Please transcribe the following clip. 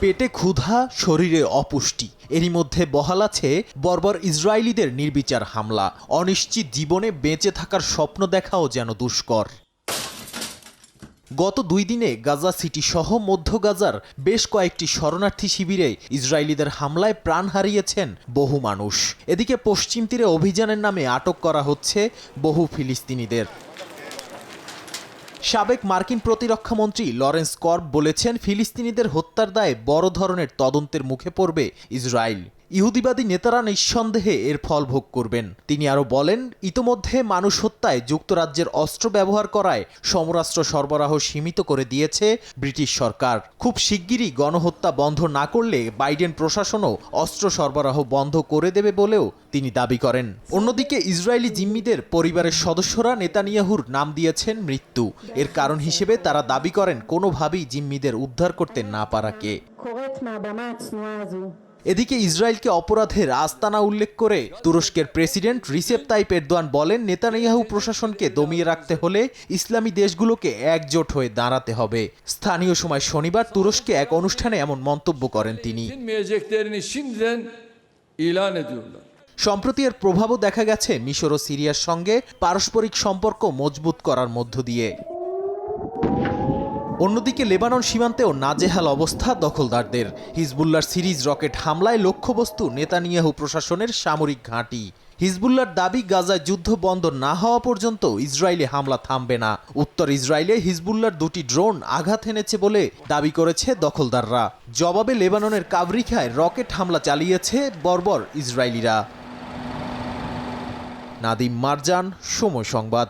পেটে ক্ষুধা, শরীরে অপুষ্টি। এরই মধ্যে বহাল আছে বর্বর ইসরায়েলিদের নির্বিচার হামলা। অনিশ্চিত জীবনে বেঁচে থাকার স্বপ্ন দেখাও যেন দুষ্কর। গত দুই দিনে গাজা সিটি সহ মধ্য গাজার বেশ কয়েকটি শরণার্থী শিবিরে ইসরায়েলিদের হামলায় প্রাণ হারিয়েছেন বহু মানুষ। এদিকে পশ্চিম তীরে অভিযানের নামে আটক করা হচ্ছে বহু ফিলিস্তিনিদের। সাবেক মার্কিন প্রতিরক্ষামন্ত্রী লরেন্স কর্ব বলেছেন, ফিলিস্তিনিদের হত্যার দায়ে বড় ধরনের তদন্তের মুখে পড়বে ইসরায়েল। ইহুদিবাদী নেতারা নিঃসন্দেহে এর ফল ভোগ করবেন। তিনি আরও বলেন, ইতোমধ্যে মানুষ হত্যায় যুক্তরাজ্যের অস্ত্র ব্যবহার করায় সমরাস্ত্র সরবরাহ সীমিত করে দিয়েছে ব্রিটিশ সরকার। খুব শিগগিরই গণহত্যা বন্ধ না করলে বাইডেন প্রশাসনও অস্ত্র সরবরাহ বন্ধ করে দেবে বলেও তিনি দাবি করেন। অন্যদিকে ইসরায়েলি জিম্মিদের পরিবারের সদস্যরা নেতানিয়াহুর নাম দিয়েছেন মৃত্যু। এর কারণ হিসেবে তারা দাবি করেন, কোনোভাবেই জিম্মিদের উদ্ধার করতে না পারাকে। এদিকে ইসরায়েলকে অপরাধের আস্তানা উল্লেখ করে তুরস্কের প্রেসিডেন্ট রিসেপ তাইপ এরদোয়ান বলেন, নেতানিয়াহু প্রশাসনকে দমিয়ে রাখতে হলে ইসলামী দেশগুলোকে একজোট হয়ে দাঁড়াতে হবে। স্থানীয় সময় শনিবার তুরস্কে এক অনুষ্ঠানে এমন মন্তব্য করেন তিনি। সম্প্রতি এর প্রভাবও দেখা গেছে মিশর ও সিরিয়ার সঙ্গে পারস্পরিক সম্পর্ক মজবুত করার মধ্য দিয়ে। অন্যদিকে লেবানন সীমান্তেও নাজেহাল অবস্থা দখলদারদের। হিজবুল্লার সিরিজ রকেট হামলায় লক্ষ্যবস্তু নেতানিয়াহু প্রশাসনের সামরিক ঘাঁটি। হিজবুল্লার দাবি, গাজায় যুদ্ধ বন্ধ না হওয়া পর্যন্ত ইসরায়েলে হামলা থামবে না। উত্তর ইসরায়েলে হিজবুল্লার দুটি ড্রোন আঘাত এনেছে বলে দাবি করেছে দখলদাররা। জবাবে লেবাননের কাবরিখায় রকেট হামলা চালিয়েছে বর্বর ইসরায়েলিরা। নাদিম মারজান, সময় সংবাদ।